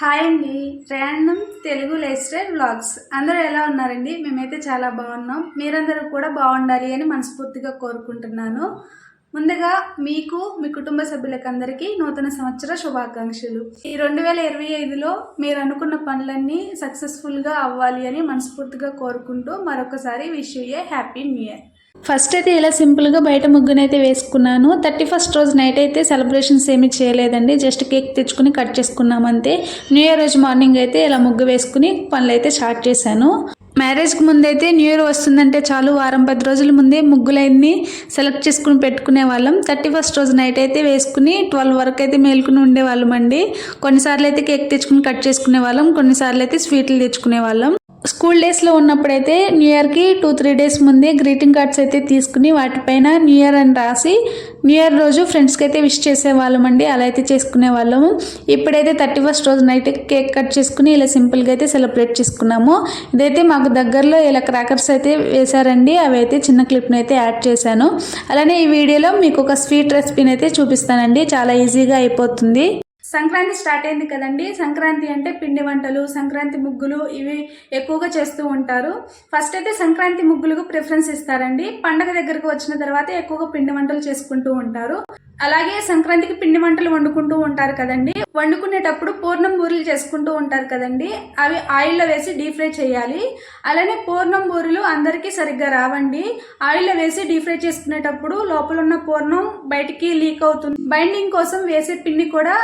Hi అండి. Random Telugu life style vlogs. అందరూ ఎలా ఉన్నారండి? మేమైతే చాలా బాగున్నాం. మీరందరూ కూడా బాగుండాలి అని మనస్ఫూర్తిగా కోరుకుంటున్నాను. ముందుగా మీకు మీ కుటుంబ సభ్యులకందరికీ నూతన సంవత్సర శుభాకాంక్షలు. ఈ రెండు వేల ఇరవై ఐదులో మీరు అనుకున్న పనులన్నీ సక్సెస్ఫుల్గా అవ్వాలి అని మనస్ఫూర్తిగా కోరుకుంటూ మరొకసారి wish you a happy new year. First అయితే ఇలా సింపుల్గా బయట ముగ్గునైతే వేసుకున్నాను. థర్టీ ఫస్ట్ రోజు నైట్ అయితే సెలబ్రేషన్స్ ఏమీ చేయలేదండి. జస్ట్ కేక్ తెచ్చుకుని కట్ చేసుకున్నాం అంతే. న్యూ ఇయర్ రోజు మార్నింగ్ అయితే ఇలా ముగ్గు వేసుకుని పనులు అయితే స్టార్ట్ చేశాను మ్యారేజ్కి ముందైతే న్యూ ఇయర్ వస్తుందంటే చాలు. వారం పది రోజుల ముందే ముగ్గులన్నీ సెలెక్ట్ చేసుకుని పెట్టుకునే వాళ్ళం. థర్టీ ఫస్ట్ రోజు నైట్ అయితే వేసుకుని ట్వెల్వ్ వరకు అయితే మేలుకుని ఉండేవాళ్ళం అండి కొన్నిసార్లు అయితే కేక్ తెచ్చుకుని కట్ చేసుకునే వాళ్ళం. కొన్నిసార్లు అయితే స్వీట్లు తెచ్చుకునే వాళ్ళం. స్కూల్ డేస్లో ఉన్నప్పుడైతే న్యూ ఇయర్కి టూ త్రీ డేస్ ముందే గ్రీటింగ్ కార్డ్స్ అయితే తీసుకుని వాటిపైన న్యూ ఇయర్ అని రాసి న్యూ ఇయర్ రోజు ఫ్రెండ్స్కి అయితే విష్ చేసేవాళ్ళం అండి. అలా అయితే చేసుకునే వాళ్ళము ఇప్పుడైతే థర్టీ ఫస్ట్ రోజు నైట్ కేక్ కట్ చేసుకుని ఇలా సింపుల్గా అయితే సెలబ్రేట్ చేసుకున్నాము. ఇదైతే మాకు దగ్గరలో ఇలా క్రాకర్స్ అయితే వేశారండి. అవి అయితే చిన్న క్లిప్ని అయితే యాడ్ చేశాను. అలానే ఈ వీడియోలో మీకు ఒక స్వీట్ రెసిపీని అయితే చూపిస్తానండి. చాలా ఈజీగా అయిపోతుంది. సంక్రాంతి స్టార్ట్ అయింది కదండి. సంక్రాంతి అంటే పిండి వంటలు సంక్రాంతి ముగ్గులు ఇవి ఎక్కువగా చేస్తూ ఉంటారు. ఫస్ట్ అయితే సంక్రాంతి ముగ్గులకు ప్రిఫరెన్స్ ఇస్తారండి. పండగ దగ్గరకు వచ్చిన తర్వాత ఎక్కువగా పిండి వంటలు చేసుకుంటూ ఉంటారు. అలాగే సంక్రాంతికి పిండి వంటలు వండుకుంటూ ఉంటారు కదండి. వండుకునేటప్పుడు పూర్ణం బూరెలు చేసుకుంటూ ఉంటారు కదండి. అవి ఆయిల్లో వేసి డీప్ ఫ్రై చేయాలి. అలానే పూర్ణం బూరెలు అందరికీ సరిగ్గా రావండి. ఆయిల్లో వేసి డీప్ ఫ్రై చేసుకునేటప్పుడు లోపల ఉన్న పూర్ణం బయటికి లీక్ అవుతుంది. బైండింగ్ కోసం వేసే పిండి కూడా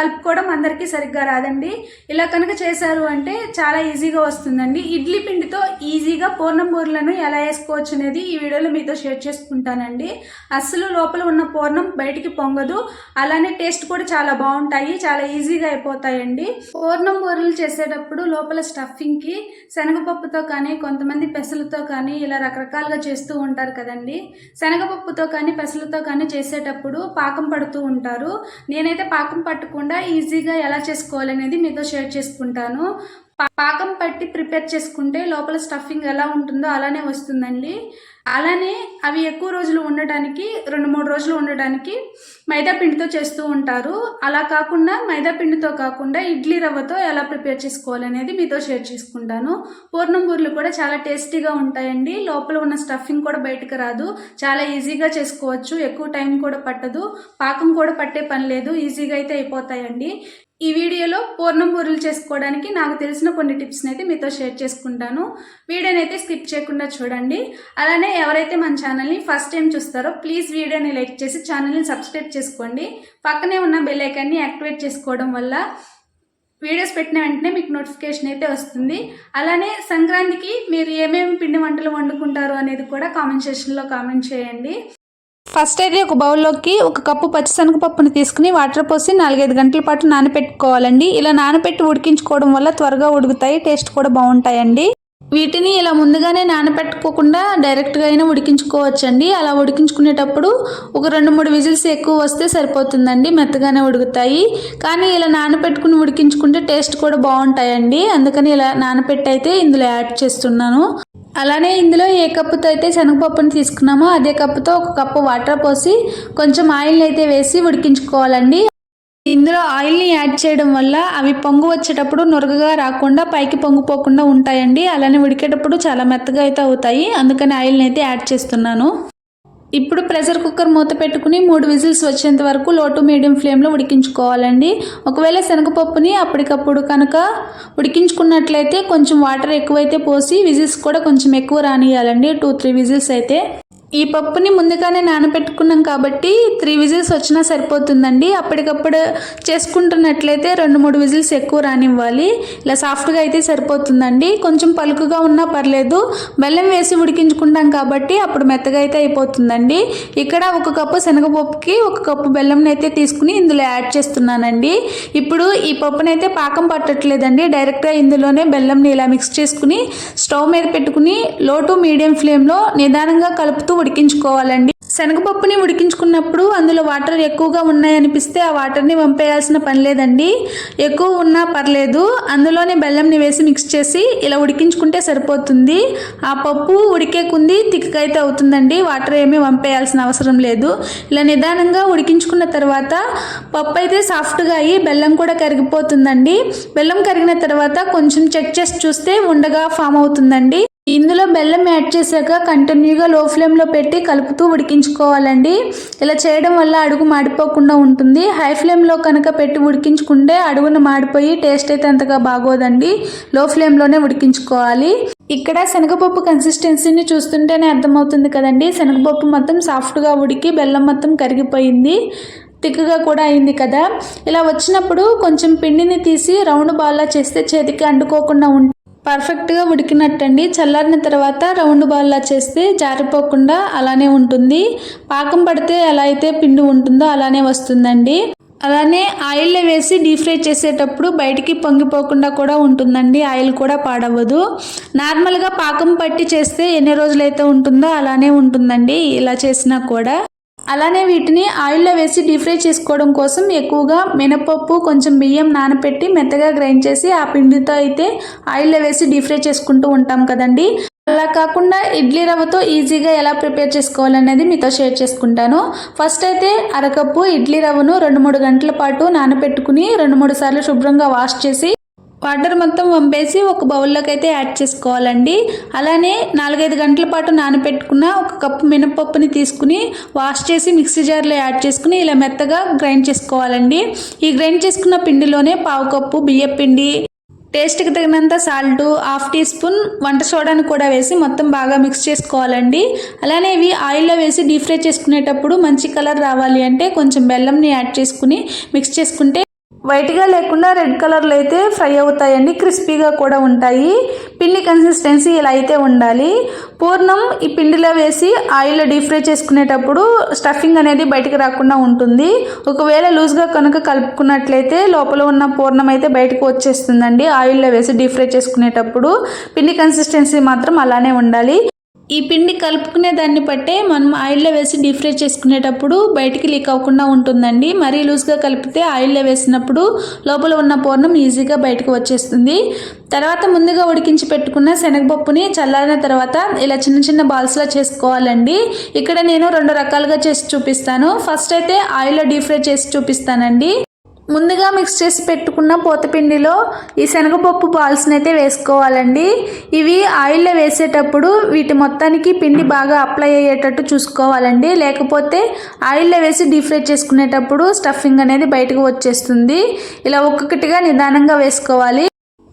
కలుపుకోవడం అందరికీ సరిగ్గా రాదండి. ఇలా కనుక చేశారు అంటే చాలా ఈజీగా వస్తుందండి. ఇడ్లీ పిండితో ఈజీగా పూర్ణం బూరెలను ఎలా వేసుకోవచ్చు అనేది ఈ వీడియోలో మీతో షేర్ చేసుకుంటానండి. అస్సలు లోపల ఉన్న పూర్ణం బయటికి పొంగదు. అలానే టేస్ట్ కూడా చాలా బాగుంటాయి. చాలా ఈజీగా అయిపోతాయండి. పూర్ణం బూరెలు చేసేటప్పుడు లోపల స్టఫింగ్కి శనగపప్పుతో కానీ కొంతమంది పెసలతో కానీ ఇలా రకరకాలుగా చేస్తూ ఉంటారు కదండి. శనగపప్పుతో కానీ పెసలతో కానీ చేసేటప్పుడు పాకం పడుతూ ఉంటారు. నేనైతే పాకం పట్టకుండా ఈజీగా ఎలా చేసుకోవాలనేది మీతో షేర్ చేసుకుంటాను. పాకం పట్టి ప్రిపేర్ చేసుకుంటే లోపల స్టఫింగ్ ఎలా ఉంటుందో అలానే వస్తుందండి. అలానే అవి ఎక్కువ రోజులు ఉండటానికి రెండు మూడు రోజులు ఉండటానికి మైదా పిండితో చేస్తూ ఉంటారు. అలా కాకుండా మైదా పిండితో కాకుండా ఇడ్లీ రవ్వతో ఎలా ప్రిపేర్ చేసుకోవాలనేది మీతో షేర్ చేసుకుంటాను. పూర్ణం బూరెలు కూడా చాలా టేస్టీగా ఉంటాయండి. లోపల ఉన్న స్టఫింగ్ కూడా బయటకు రాదు. చాలా ఈజీగా చేసుకోవచ్చు. ఎక్కువ టైం కూడా పట్టదు. పాకం కూడా పట్టే పని లేదు. ఈజీగా అయితే అయిపోతాయండి. ఈ వీడియోలో పూర్ణం పూర్లు చేసుకోవడానికి నాకు తెలిసిన కొన్ని టిప్స్ని అయితే మీతో షేర్ చేసుకుంటాను. వీడియోని అయితే స్కిప్ చేయకుండా చూడండి. అలానే ఎవరైతే మన ఛానల్ని ఫస్ట్ టైం చూస్తారో ప్లీజ్ వీడియోని లైక్ చేసి ఛానల్ని సబ్స్క్రైబ్ చేసుకోండి. పక్కనే ఉన్న బెల్ ఐకాన్ని యాక్టివేట్ చేసుకోవడం వల్ల వీడియోస్ పెట్టిన వెంటనే మీకు నోటిఫికేషన్ అయితే వస్తుంది. అలానే సంక్రాంతికి మీరు ఏమేమి పిండి వంటలు వండుకుంటారు అనేది కూడా కామెంట్ సెక్షన్లో కామెంట్ చేయండి. ఫస్ట్ అయితే ఒక బౌల్లోకి ఒక కప్పు పచ్చిశనగపప్పుని తీసుకుని వాటర్ పోసి నాలుగైదు గంటల పాటు నానబెట్టుకోవాలండి ఇలా నానబెట్టి ఉడికించుకోవడం వల్ల త్వరగా ఉడుకుతాయి టేస్ట్ కూడా బాగుంటాయండి. వీటిని ఇలా ముందుగానే నానబెట్టుకోకుండా డైరెక్ట్గా అయినా ఉడికించుకోవచ్చండి. అలా ఉడికించుకునేటప్పుడు ఒక రెండు మూడు విజిల్స్ ఎక్కువ వస్తే సరిపోతుందండి. మెత్తగానే ఉడుకుతాయి. కానీ ఇలా నానబెట్టుకుని ఉడికించుకుంటే టేస్ట్ కూడా బాగుంటాయండి. అందుకని ఇలా నానబెట్టి అయితే ఇందులో యాడ్ చేస్తున్నాను. అలానే ఇందులో ఏ కప్పుతో అయితే శనగపప్పుని తీసుకున్నామో అదే కప్పుతో ఒక కప్పు వాటర్ పోసి కొంచెం ఆయిల్ అయితే వేసి ఉడికించుకోవాలండి. ఇందులో ఆయిల్ని యాడ్ చేయడం వల్ల అవి పొంగు వచ్చేటప్పుడు నురగగా రాకుండా పైకి పొంగిపోకుండా ఉంటాయండి. అలానే ఉడికేటప్పుడు చాలా మెత్తగా అయితే అవుతాయి. అందుకని ఆయిల్ని అయితే యాడ్ చేస్తున్నాను. ఇప్పుడు ప్రెషర్ కుక్కర్ మూత పెట్టుకుని మూడు విజిల్స్ వచ్చేంత వరకు లో టు మీడియం ఫ్లేమ్లో ఉడికించుకోవాలండి. ఒకవేళ శనగపప్పుని అప్పటికప్పుడు కనుక ఉడికించుకున్నట్లయితే కొంచెం వాటర్ ఎక్కువైతే పోసి విజిల్స్ కూడా కొంచెం ఎక్కువ రానియాలండి టూ త్రీ విజిల్స్ అయితే. ఈ పప్పుని ముందుగానే నానబెట్టుకున్నాం కాబట్టి త్రీ విజిల్స్ వచ్చినా సరిపోతుందండి. అప్పటికప్పుడు చేసుకుంటున్నట్లయితే రెండు మూడు విజిల్స్ ఎక్కువ రానివ్వాలి. ఇలా సాఫ్ట్గా అయితే సరిపోతుందండి. కొంచెం పలుకుగా ఉన్నా పర్లేదు. బెల్లం వేసి ఉడికించుకుంటాం కాబట్టి అప్పుడు మెత్తగా అయితే అయిపోతుందండి. ఇక్కడ ఒక కప్పు శనగపప్పుకి ఒక కప్పు బెల్లంని అయితే తీసుకుని ఇందులో యాడ్ చేస్తున్నానండి. ఇప్పుడు ఈ పప్పునైతే పాకం పట్టట్లేదండి. డైరెక్ట్గా ఇందులోనే బెల్లంని ఇలా మిక్స్ చేసుకుని స్టవ్ మీద పెట్టుకుని లో టు మీడియం ఫ్లేమ్లో నిదానంగా కలుపుతూ ఉడికించుకోవాలండి. శనగపప్పుని ఉడికించుకున్నప్పుడు అందులో వాటర్ ఎక్కువగా ఉన్నాయనిపిస్తే ఆ వాటర్ని వంపేయాల్సిన పని లేదండి. ఎక్కువ ఉన్నా పర్లేదు. అందులోనే బెల్లంని వేసి మిక్స్ చేసి ఇలా ఉడికించుకుంటే సరిపోతుంది. ఆ పప్పు ఉడికే కుంది తిక్కైతే అవుతుందండి. వాటర్ ఏమీ వంపేయాల్సిన అవసరం లేదు. ఇలా నిదానంగా ఉడికించుకున్న తర్వాత పప్పు అయితే సాఫ్ట్గా అయ్యి బెల్లం కూడా కరిగిపోతుందండి. బెల్లం కరిగిన తర్వాత కొంచెం చెక్ చేసి చూస్తే ఉండగా ఫామ్ అవుతుందండి. ఇందులో బెల్లం యాడ్ చేశాక కంటిన్యూగా లో ఫ్లేమ్లో పెట్టి కలుపుతూ ఉడికించుకోవాలండి. ఇలా చేయడం వల్ల అడుగు మాడిపోకుండా ఉంటుంది. హై ఫ్లేమ్లో కనుక పెట్టి ఉడికించుకుంటే అడుగున మాడిపోయి టేస్ట్ అయితే అంతగా బాగోదండి. లో ఫ్లేమ్లోనే ఉడికించుకోవాలి. ఇక్కడ శనగపప్పు కన్సిస్టెన్సీని చూస్తుంటేనే అర్థమవుతుంది కదండి. శనగపప్పు మొత్తం సాఫ్ట్గా ఉడికి బెల్లం మొత్తం కరిగిపోయింది. తిక్కుగా కూడా అయింది కదా. ఇలా వచ్చినప్పుడు కొంచెం పిండిని తీసి రౌండ్ బాల్లా చేస్తే చేతికి అంటుకోకుండా ఉంటుంది పర్ఫెక్ట్గా ఉడికినట్టండి. చల్లారిన తర్వాత రౌండ్ బాల్లా చేస్తే జారిపోకుండా అలానే ఉంటుంది. పాకం పడితే ఎలా అయితే పిండి ఉంటుందో అలానే వస్తుందండి. అలానే ఆయిల్లో వేసి డీప్ ఫ్రై చేసేటప్పుడు బయటికి పొంగిపోకుండా కూడా ఉంటుందండి. ఆయిల్ కూడా పాడవదు నార్మల్గా పాకం పట్టి చేస్తే ఎన్ని రోజులైతే ఉంటుందో అలానే ఉంటుందండి. ఇలా చేసినా కూడా. అలానే వీటిని ఆయిల్లో వేసి డీప్ ఫ్రై చేసుకోవడం కోసం ఎక్కువగా మినపప్పు కొంచెం బియ్యం నానపెట్టి మెత్తగా గ్రైండ్ చేసి ఆ పిండితో అయితే ఆయిల్లో వేసి డీప్ ఫ్రై చేసుకుంటూ ఉంటాం కదండి. అలా కాకుండా ఇడ్లీ రవ్వతో ఈజీగా ఎలా ప్రిపేర్ చేసుకోవాలనేది మీతో షేర్ చేసుకుంటాను. ఫస్ట్ అయితే అరకప్పు ఇడ్లీ రవ్వను రెండు మూడు గంటల పాటు నానబెట్టుకుని రెండు మూడు సార్లు శుభ్రంగా వాష్ చేసి వాటర్ మొత్తం వంపేసి ఒక బౌల్లోకి అయితే యాడ్ చేసుకోవాలండి. అలానే నాలుగైదు గంటల పాటు నానబెట్టుకున్న ఒక కప్పు మినపప్పుని తీసుకుని వాష్ చేసి మిక్సీ జార్లో యాడ్ చేసుకుని ఇలా మెత్తగా గ్రైండ్ చేసుకోవాలండి. ఈ గ్రైండ్ చేసుకున్న పిండిలోనే పావు కప్పు బియ్యం పిండి టేస్ట్కి తగినంత సాల్ట్ హాఫ్ టీ స్పూన్ వంట సోడాను కూడా వేసి మొత్తం బాగా మిక్స్ చేసుకోవాలండి. అలానే ఇవి ఆయిల్లో వేసి డీప్ ఫ్రై చేసుకునేటప్పుడు మంచి కలర్ రావాలి అంటే కొంచెం బెల్లంని యాడ్ చేసుకుని మిక్స్ చేసుకుంటే వైట్గా లేకుండా రెడ్ కలర్లో అయితే ఫ్రై అవుతాయండి క్రిస్పీగా కూడా ఉంటాయి. పిండి కన్సిస్టెన్సీ ఇలా అయితే ఉండాలి. పూర్ణం ఈ పిండిలో వేసి ఆయిల్లో డీప్ ఫ్రై చేసుకునేటప్పుడు స్టఫింగ్ అనేది బయటకు రాకుండా ఉంటుంది. ఒకవేళ లూజ్గా కనుక కలుపుకున్నట్లయితే లోపల ఉన్న పూర్ణం అయితే బయటకు వచ్చేస్తుందండి. ఆయిల్లో వేసి డీప్ ఫ్రై చేసుకునేటప్పుడు పిండి కన్సిస్టెన్సీ మాత్రం అలానే ఉండాలి. ఈ పిండి కలుపుకునే దాన్ని బట్టే మనం ఆయిల్లో వేసి డీప్ ఫ్రై చేసుకునేటప్పుడు బయటికి లీక్ అవ్వకుండా ఉంటుందండి. మరీ లూజ్గా కలిపితే ఆయిల్లో వేసినప్పుడు లోపల ఉన్న పూర్ణం ఈజీగా బయటకు వచ్చేస్తుంది. తర్వాత ముందుగా ఉడికించి పెట్టుకున్న శనగపప్పుని చల్లారిన తర్వాత ఇలా చిన్న చిన్న బాల్స్లా చేసుకోవాలండి. ఇక్కడ నేను రెండు రకాలుగా చేసి చూపిస్తాను. ఫస్ట్ అయితే ఆయిల్లో డీప్ ఫ్రై చేసి చూపిస్తానండి. ముందుగా మిక్స్ చేసి పెట్టుకున్న పోతపిండిలో ఈ శనగపప్పు బాల్స్ని అయితే వేసుకోవాలండి. ఇవి ఆయిల్లో వేసేటప్పుడు వీటి మొత్తానికి పిండి బాగా అప్లై అయ్యేటట్టు చూసుకోవాలండి. లేకపోతే ఆయిల్లో వేసి డీప్ ఫ్రై చేసుకునేటప్పుడు స్టఫింగ్ అనేది బయటకు వచ్చేస్తుంది. ఇలా ఒక్కొక్కటిగా నిదానంగా వేసుకోవాలి.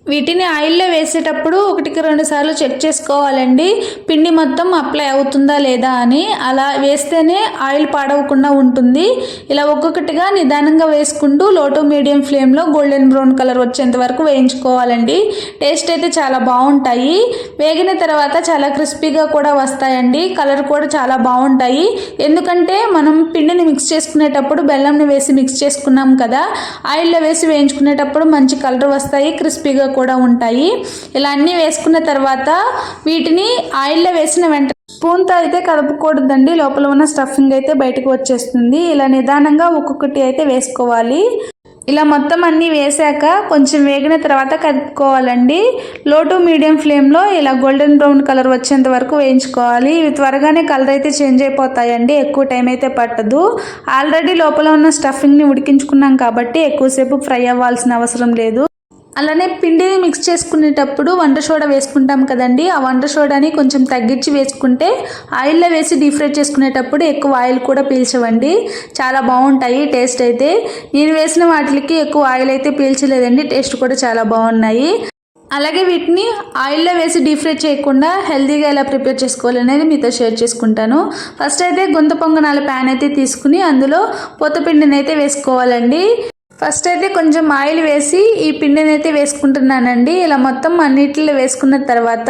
వీటిని ఆయిల్లో వేసేటప్పుడు ఒకటికి రెండు సార్లు చెక్ చేసుకోవాలండి. పిండి మొత్తం అప్లై అవుతుందా లేదా అని. అలా వేస్తేనే ఆయిల్ పాడవకుండా ఉంటుంది. ఇలా ఒక్కొక్కటిగా నిదానంగా వేసుకుంటూ లోటు మీడియం ఫ్లేమ్లో గోల్డెన్ బ్రౌన్ కలర్ వచ్చేంత వరకు వేయించుకోవాలండి. టేస్ట్ అయితే చాలా బాగుంటాయి. వేగిన తర్వాత చాలా క్రిస్పీగా కూడా వస్తాయండి. కలర్ కూడా చాలా బాగుంటాయి. ఎందుకంటే మనం పిండిని మిక్స్ చేసుకునేటప్పుడు బెల్లంని వేసి మిక్స్ చేసుకున్నాం కదా ఆయిల్లో వేసి వేయించుకునేటప్పుడు మంచి కలర్ వస్తాయి క్రిస్పీగా కూడా ఉంటాయి. ఇలా అన్నీ వేసుకున్న తర్వాత వీటిని ఆయిల్లో వేసిన వెంట స్పూన్తో అయితే కలుపుకూడదండి లోపల ఉన్న స్టఫింగ్ అయితే బయటకు వచ్చేస్తుంది. ఇలా నిదానంగా ఒక్కొక్కటి అయితే వేసుకోవాలి. ఇలా మొత్తం అన్నీ వేసాక కొంచెం వేగిన తర్వాత కలుపుకోవాలండి. లో టు మీడియం ఫ్లేమ్లో ఇలా గోల్డెన్ బ్రౌన్ కలర్ వచ్చేంత వరకు వేయించుకోవాలి. ఇవి త్వరగానే కలర్ అయితే చేంజ్ అయిపోతాయండి. ఎక్కువ టైం అయితే పట్టదు. ఆల్రెడీ లోపల ఉన్న స్టఫింగ్ని ఉడికించుకున్నాం కాబట్టి ఎక్కువసేపు ఫ్రై అవ్వాల్సిన అవసరం లేదు. అలానే పిండిని మిక్స్ చేసుకునేటప్పుడు వంట సోడా వేసుకుంటాం కదండి. ఆ వంట సోడాని కొంచెం తగ్గించి వేసుకుంటే ఆయిల్లో వేసి డీప్ ఫ్రై చేసుకునేటప్పుడు ఎక్కువ ఆయిల్ కూడా పీల్చవండి. చాలా బాగుంటాయి టేస్ట్ అయితే. నేను వేసిన వాటికి ఎక్కువ ఆయిల్ అయితే పీల్చలేదండి. టేస్ట్ కూడా చాలా బాగున్నాయి. అలాగే వీటిని ఆయిల్లో వేసి డీప్ ఫ్రై చేయకుండా హెల్తీగా ఎలా ప్రిపేర్ చేసుకోవాలనేది మీతో షేర్ చేసుకుంటాను. ఫస్ట్ అయితే గుంత పొంగనాల ప్యాన్ అయితే తీసుకుని అందులో పొత్తపిండిని అయితే వేసుకోవాలండి. ఫస్ట్ అయితే కొంచెం ఆయిల్ వేసి ఈ పిండిని అయితే వేసుకుంటున్నానండి. ఇలా మొత్తం అన్నిటిలో వేసుకున్న తర్వాత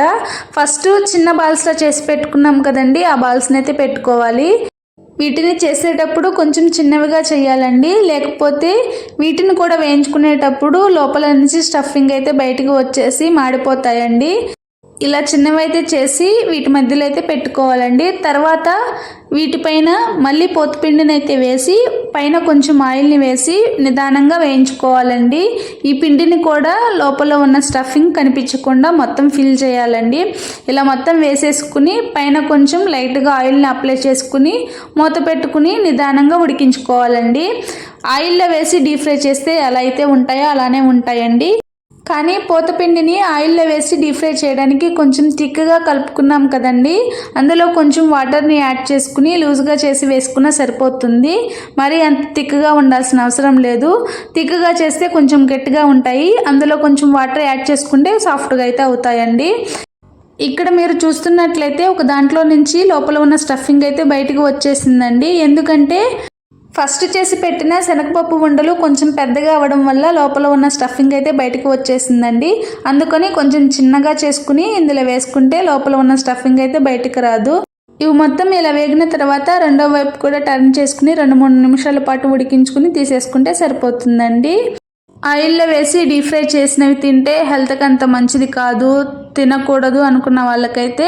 ఫస్ట్ చిన్న బాల్స్లో చేసి పెట్టుకున్నాం కదండి. ఆ బాల్స్ని అయితే పెట్టుకోవాలి. వీటిని చేసేటప్పుడు కొంచెం చిన్నవిగా చేయాలండి. లేకపోతే వీటిని కూడా వేయించుకునేటప్పుడు లోపల నుంచి స్టఫింగ్ అయితే బయటకు వచ్చేసి మాడిపోతాయండి. ఇలా చిన్నవైతే చేసి వీటి మధ్యలో అయితే పెట్టుకోవాలండి. తర్వాత వీటిపైన మళ్ళీ పోతుపిండిని అయితే వేసి పైన కొంచెం ఆయిల్ని వేసి నిదానంగా వేయించుకోవాలండి. ఈ పిండిని కూడా లోపల ఉన్న స్టఫింగ్ కనిపించకుండా మొత్తం ఫిల్ చేయాలండి. ఇలా మొత్తం వేసేసుకుని పైన కొంచెం లైట్గా ఆయిల్ని అప్లై చేసుకుని మూత పెట్టుకుని నిదానంగా ఉడికించుకోవాలండి. ఆయిల్లో వేసి డీప్ ఫ్రై చేస్తే ఎలా అయితే ఉంటాయో అలానే ఉంటాయండి. కానీ పోతపిండిని ఆయిల్లో వేసి డీప్ ఫ్రై చేయడానికి కొంచెం థిక్గా కలుపుకున్నాం కదండి. అందులో కొంచెం వాటర్ని యాడ్ చేసుకుని లూజ్గా చేసి వేసుకున్నా సరిపోతుంది. మరి అంత థిక్గా ఉండాల్సిన అవసరం లేదు. థిక్గా చేస్తే కొంచెం గట్టిగా ఉంటాయి. అందులో కొంచెం వాటర్ యాడ్ చేసుకుంటే సాఫ్ట్గా అయితే అవుతాయండి. ఇక్కడ మీరు చూస్తున్నట్లయితే ఒక దాంట్లో నుంచి లోపల ఉన్న స్టఫింగ్ అయితే బయటకు వచ్చేసిందండి. ఎందుకంటే ఫస్ట్ చేసి పెట్టిన శనగపప్పు ఉండలు కొంచెం పెద్దగా అవ్వడం వల్ల లోపల ఉన్న స్టఫింగ్ అయితే బయటకు వచ్చేసిందండి. అందుకని కొంచెం చిన్నగా చేసుకుని ఇందులో వేసుకుంటే లోపల ఉన్న స్టఫింగ్ అయితే బయటకు రాదు. ఇవి మొత్తం ఇలా వేగిన తర్వాత రెండో వైపు కూడా టర్న్ చేసుకుని రెండు మూడు నిమిషాల పాటు ఉడికించుకుని తీసేసుకుంటే సరిపోతుందండి. ఆయిల్లో వేసి డీప్ ఫ్రై చేసినవి తింటే హెల్త్కి అంత మంచిది కాదు తినకూడదు అనుకున్న వాళ్ళకైతే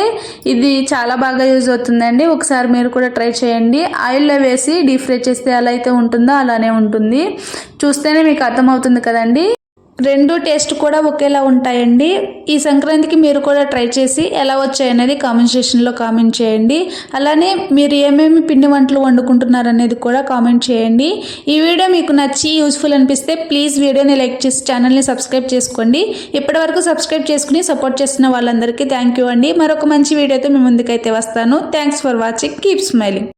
ఇది చాలా బాగా యూజ్ అవుతుందండి. ఒకసారి మీరు కూడా ట్రై చేయండి. ఆయిల్లో వేసి డీప్ ఫ్రై చేస్తే ఎలా అయితే ఉంటుందో అలానే ఉంటుంది. చూస్తేనే మీకు అర్థమవుతుంది కదండి. రెండు టేస్ట్ కూడా ఒకేలా ఉంటాయండి. ఈ సంక్రాంతికి మీరు కూడా ట్రై చేసి ఎలా వచ్చాయనేది కామెంట్ సెక్షన్లో కామెంట్ చేయండి. అలానే మీరు ఏమేమి పిండి వంటలు వండుకుంటున్నారు అనేది కూడా కామెంట్ చేయండి. ఈ వీడియో మీకు నచ్చి యూస్ఫుల్ అనిపిస్తే ప్లీజ్ వీడియోని లైక్ చేసి ఛానల్ని సబ్స్క్రైబ్ చేసుకోండి. ఇప్పటివరకు సబ్స్క్రైబ్ చేసుకుని సపోర్ట్ చేస్తున్న వాళ్ళందరికీ థ్యాంక్ యూ అండి. మరొక మంచి వీడియోతో మీ ముందుకైతే వస్తాను. Thanks for watching. Keep smiling.